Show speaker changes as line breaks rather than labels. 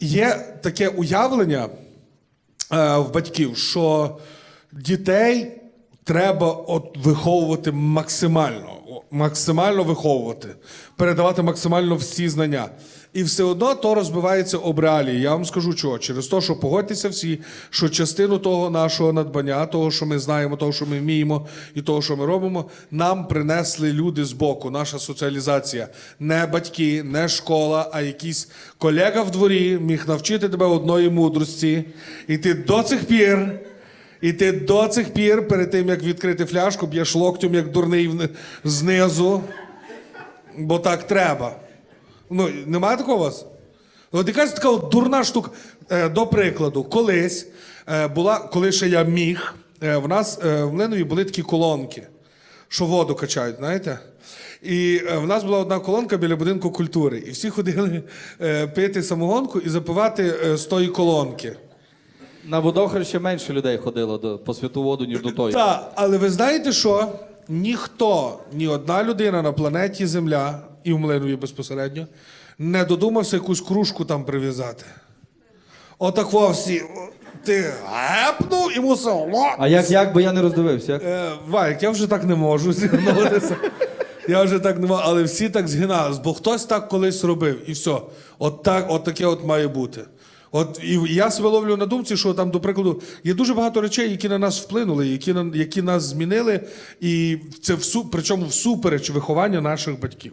Є таке уявлення е, в батьків, що дітей треба от виховувати максимально, максимально виховувати, передавати максимально всі знання. І все одно то розбивається об реалії. Я вам скажу чого. Через те, що погодьтеся всі, що частину того нашого надбання, того, що ми знаємо, того, що ми вміємо, і того, що ми робимо, нам принесли люди з боку, наша соціалізація. Не батьки, не школа, а якийсь колега в дворі міг навчити тебе одної мудрості. І ти до цих пір. І ти до цих пір, перед тим як відкрити фляжку, б'єш локтем, як дурний знизу. Бо так треба. Ну, немає такого у вас? От якась така от дурна штука. Е, до прикладу, колись е, була, коли ще я міг, е, в нас в Млинові були такі колонки, що воду качають, знаєте? І в нас була одна колонка біля будинку культури. І всі ходили пити самогонку і запивати з тої колонки.
На водохреще менше людей ходило до, по святу воду, ніж до тої.
Так, але ви знаєте що? Ніхто, ні одна людина на планеті Земля, і в Млинові безпосередньо, не додумався якусь кружку там прив'язати. Отак во всі. о, Ти гепнув і мусив. ло-
А як, як, бо я не роздивився. Як?
Е, Вайк, я вже так не можу зігнутися. Я вже так не можу, але всі так згинались, бо хтось так колись робив, і все. От так, от таке от має бути. От і я себе ловлю на думці, що там, до прикладу, є дуже багато речей, які на нас вплинули, які, на, які нас змінили, і це всу, причому всупереч виховання наших батьків.